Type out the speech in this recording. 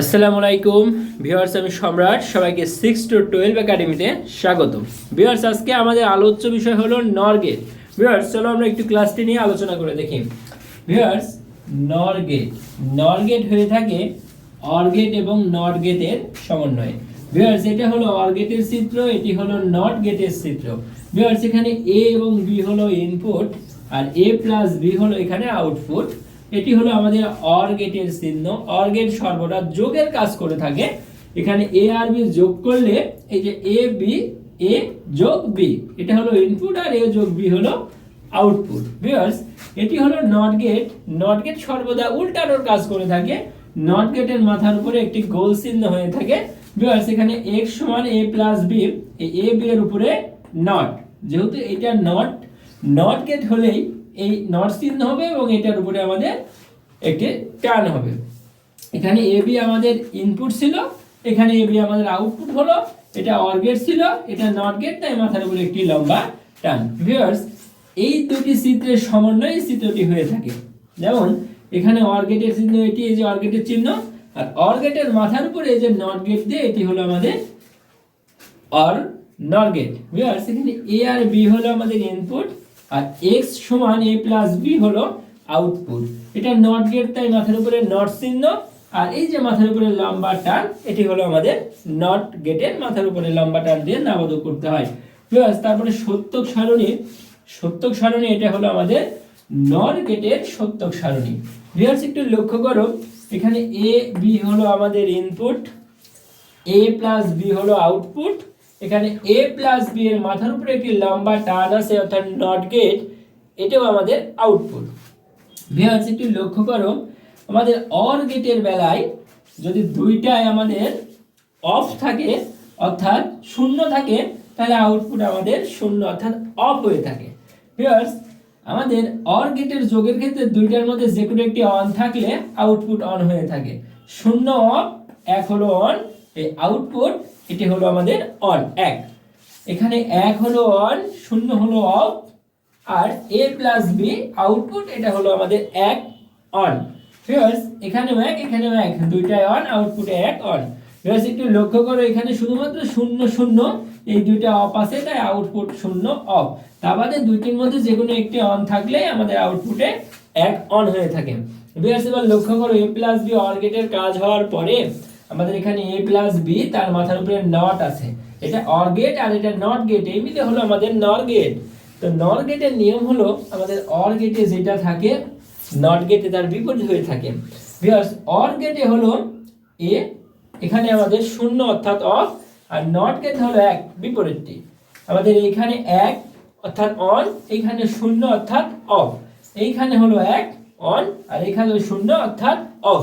আসসালামু আলাইকুম, ভিউয়ার্স, আমি সম্রাট, সবাইকে সিক্স টু টুয়েলভ একাডেমিতে স্বাগত ভিউয়ার্স, আজকে আমাদের আলোচ্য বিষয় হলো নরগেট। ভিউয়ার্স, চলো আমরা একটু ক্লাসটি নিয়ে আলোচনা করে দেখি। Viewers, NOR gate. নরগেট হয়ে থাকে অরগেট এবং নট গেটের সমন্বয়ে। ভিউয়ার্স, এটা হলো অরগেটের চিত্র, এটি হলো নট গেটের চিত্র। ভিউয়ার্স, এখানে এ এবং বি হলো ইনপুট আর এ প্লাস বি হলো এখানে আউটপুট এটি হলো আমাদের অর গেটের চিহ্ন। অর গেট সর্বদা যোগের কাজ করে থাকে। এখানে এ আর বি যোগ করলে এই যে এ বি এ যোগ বি এটা হলো ইনপুট আর এ যোগ বি হলো আউটপুট ভিউয়ার্স এটি হলো নট গেট নট গেট সর্বদা উল্টানোর কাজ করে থাকে। নট গেটের মাথার উপরে একটি গোল চিহ্ন হয়ে থাকে। ভিউয়ার্স এখানে x সমান a প্লাস এই a, b এর উপরে নট যেহেতু এটা নট নট গেট হলেই এই নট চিহ্ন হবে এবং এটার উপরে আমাদের একটি টার্ন হবে। এখানে এ বি আমাদের ইনপুট ছিল, এখানে এ বি আমাদের আউটপুট হলো, এটা অর গেট ছিল, এটা নট গেট তাই মাথার উপরে একটি লম্বা টান ভিউয়ার্স এই দুটি চিত্রের সমন্বয়ে চিত্রটি হয়ে থাকে। যেমন, এখানে অর গেটের চিহ্ন, এটি এই যে অর গেটের চিহ্ন, আর অর গেটের মাথার উপরে এই যে নট গেট দিয়ে এটি হলো আমাদের অর নর গেট ভিউয়ার্স এখানে এ আর বি হলো আমাদের ইনপুট আর এক্স সমান এ প্লাস বি হলো আউটপুট এটা নট গেট তাই মাথার উপরে নট চিহ্ন, আর এই যে মাথার উপরে লম্বা টান, এটি হলো আমাদের নট গেটের মাথার উপরে লম্বা টান দিয়ে নাবোধক করতে হয়। ভিউয়ার্স তারপরে সত্যক সারণী সত্যক সারণী, এটা হলো আমাদের নর গেটের সত্যক সারণী। ভিউয়ার্স একটু লক্ষ্য করো, এখানে এ বি হলো আমাদের ইনপুট এ প্লাস বি হলো আউটপুট এখানে এ প্লাস বি এর মাথার উপরে একটি লম্বা টান আছে, অর্থাৎ নট গেট এটাও আমাদের আউটপুট ভিউয়ার্স একটু লক্ষ্য করো, আমাদের অর গেটের বেলায় যদি দুইটাই আমাদের অফ থাকে, অর্থাৎ শূন্য থাকে, তাহলে আউটপুট আমাদের শূন্য, অর্থাৎ অফ হয়ে থাকে। ভিউয়ার্স আমাদের অর গেটের যোগের ক্ষেত্রে দুইটার মধ্যে যে কোনো একটি অন থাকলে আউটপুট অন হয়ে থাকে। শূন্য অফ এক হলো অন এই আউটপুট এটি হলো আমাদের অন এক। এখানে এক হলো অন শূন্য হলো অফ আর এ প্লাস বি আউটপুট এটা হলো আমাদের এক অন ভিউয়ার্স এখানেও এক এখানেও এক, দুইটাই অন আউটপুটে এক অন একটু লক্ষ্য করো, এখানে শুধুমাত্র শূন্য শূন্য, এই দুইটা অফ আছে, তাই আউটপুট শূন্য অফ তা বাদে দুইটির মধ্যে যে কোনো একটি অন থাকলে আমাদের আউটপুটে এক অন হয়ে থাকে। ভিউয়ার্স এবার লক্ষ্য করো এ প্লাস বি অর গেটের কাজ হওয়ার পরে আমাদের এখানে এ প্লাস বি তার মাথার উপরে নট আছে। এটা অর গেট আর এটা নট গেট এই মিলে হলো আমাদের নর গেট তো নর গেটের নিয়ম হলো আমাদের অর গেটে যেটা থাকে নট গেটে তার বিপরীত হয়ে থাকে। বিকজ অর গেটে হলো এ এখানে আমাদের শূন্য অর্থাৎ অফ আর নট গেট হলো এক, বিপরীতটি। আমাদের এইখানে এক, অর্থাৎ অন এইখানে শূন্য অর্থাৎ অফ এইখানে হলো এক অন আর এখানে শূন্য অর্থাৎ অফ